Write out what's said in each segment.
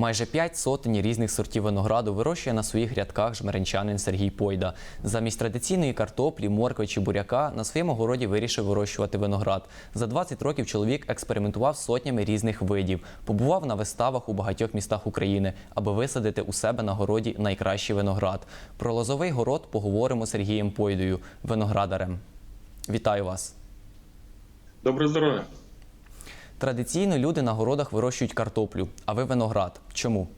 Майже п'ять сотень різних сортів винограду вирощує на своїх грядках жмеренчанин Сергій Пойда. Замість традиційної картоплі, моркви чи буряка на своєму городі вирішив вирощувати виноград. За 20 років чоловік експериментував сотнями різних видів, побував на виставах у багатьох містах України, аби висадити у себе на городі найкращий виноград. Про лозовий город поговоримо з Сергієм Пойдою, виноградарем. Вітаю вас! Добре здоров'я. Традиційно люди на городах вирощують картоплю, а ви виноград. Чому?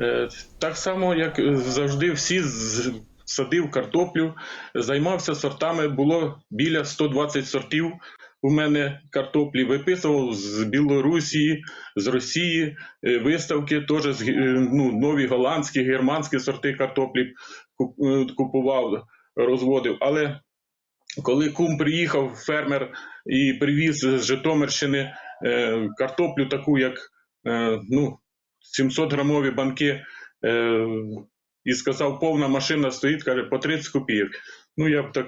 Е, Так само, як завжди, всі садив картоплю, займався сортами. Було біля 120 сортів у мене картоплі. Виписував з Білорусі, з Росії е, виставки, теж е, ну, нові голландські, германські сорти картоплі купував, розводив. Але коли кум приїхав, фермер, і привіз з Житомирщини е, картоплю, таку як е, ну, 700 грамові банки, е, і сказав, повна машина стоїть, каже, по 30 копійок. Ну, я б так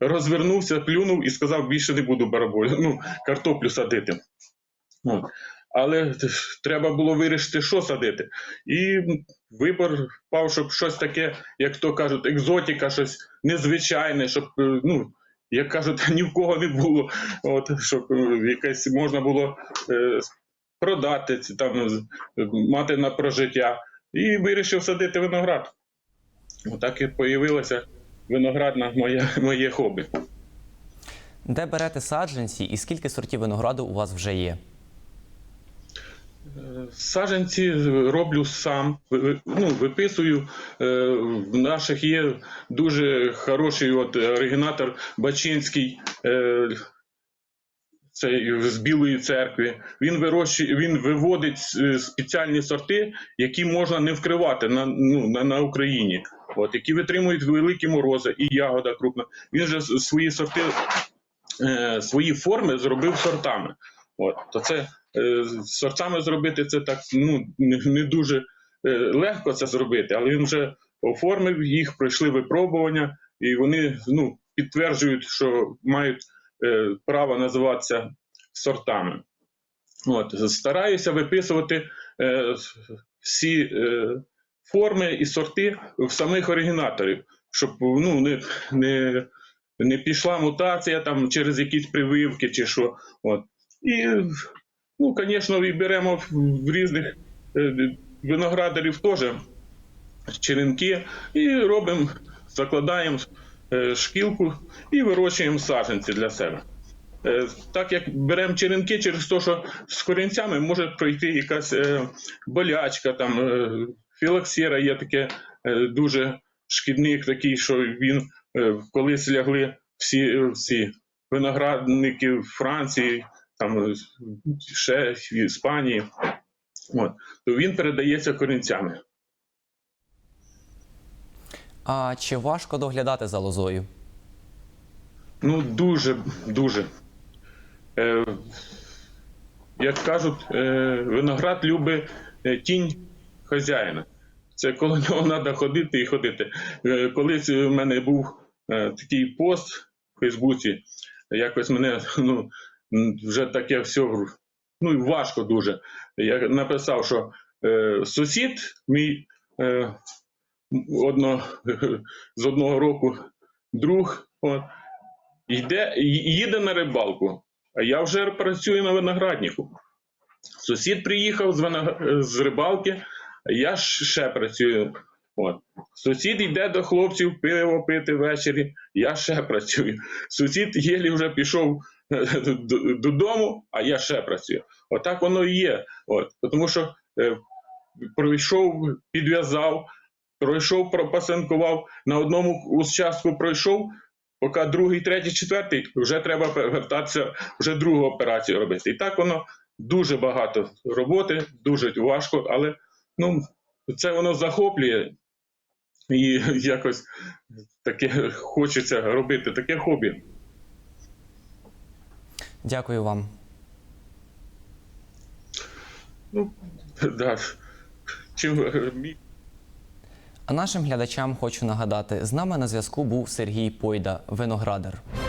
розвернувся, плюнув і сказав, більше не буду бараболю, ну, картоплю садити. От. Але треба було вирішити, що садити. І вибор впав, щоб щось таке, як то кажуть, екзотика, щось незвичайне, щоб, е, ну, як кажуть, ні в кого не було, от, щоб е, якесь можна було е, продати, там, мати на прожиття. І вирішив садити виноград. Отак і появилося виноградне моє, моє хобі. Де берете саджанці і скільки сортів винограду у вас вже є? Саджанці роблю сам, ну, виписую. Е, В наших є дуже хороший от оригінатор Бачинський. е, Це з Білої церкви. Він вирощує, він виводить е, спеціальні сорти, які можна не вкривати на, ну, на, на Україні, от, які витримують великі морози і ягода крупна. Він же свої сорти, свої форми зробив сортами. От, то це сортами зробити це так ну, не, не дуже е, легко це зробити, але він вже оформив їх, пройшли випробування, і вони ну, підтверджують, що мають е, право називатися сортами. От, стараюся виписувати е, всі е, форми і сорти в самих оригінаторів, щоб ну, не, не, не пішла мутація там, через якісь прививки чи що. От. І, ну, звісно, і беремо в- різних е, виноградарів теж черенки і робимо, закладаємо е, шкілку і вирощуємо саджанці для себе. Е, Так як беремо черенки через те, що з корінцями може пройти якась болячка, там, філоксера є таке дуже шкідник такий, що він колись лягли всі, всі виноградники Франції, там, е, ще в Іспанії. От, то він передається корінцями. А чи важко доглядати за лозою? Ну, дуже, дуже. Е, як кажуть, е, виноград любить е, тінь хазяїна. Це коло нього треба ходити і ходити. Е, колись у мене був е, такий пост в Фейсбуці, якось мене ну, вже таке все ну, важко дуже. Я написав, що е, сусід мій е, одно, з одного року друг. От, йде, їде на рибалку, а я вже працюю на винограднику. Сусід приїхав з, виног- з рибалки, я ще працюю. От. Сусід йде до хлопців пиво пити ввечері, я ще працюю. Сусід єлі вже пішов е, додому, а я ще працюю. Отак воно і є. От. Тому що е, пройшов, підв'язав, пройшов, пропасинкував, на одному участку пройшов, поки другий, третій, четвертий, вже треба вертатися, вже другу операцію робити. І так воно дуже багато роботи, дуже важко, але ну, це воно захоплює і якось таке хочеться робити, таке хобі. Дякую вам. Ну, да. Чим е, мій А нашим глядачам хочу нагадати: з нами на зв'язку був Сергій Пойда, виноградар.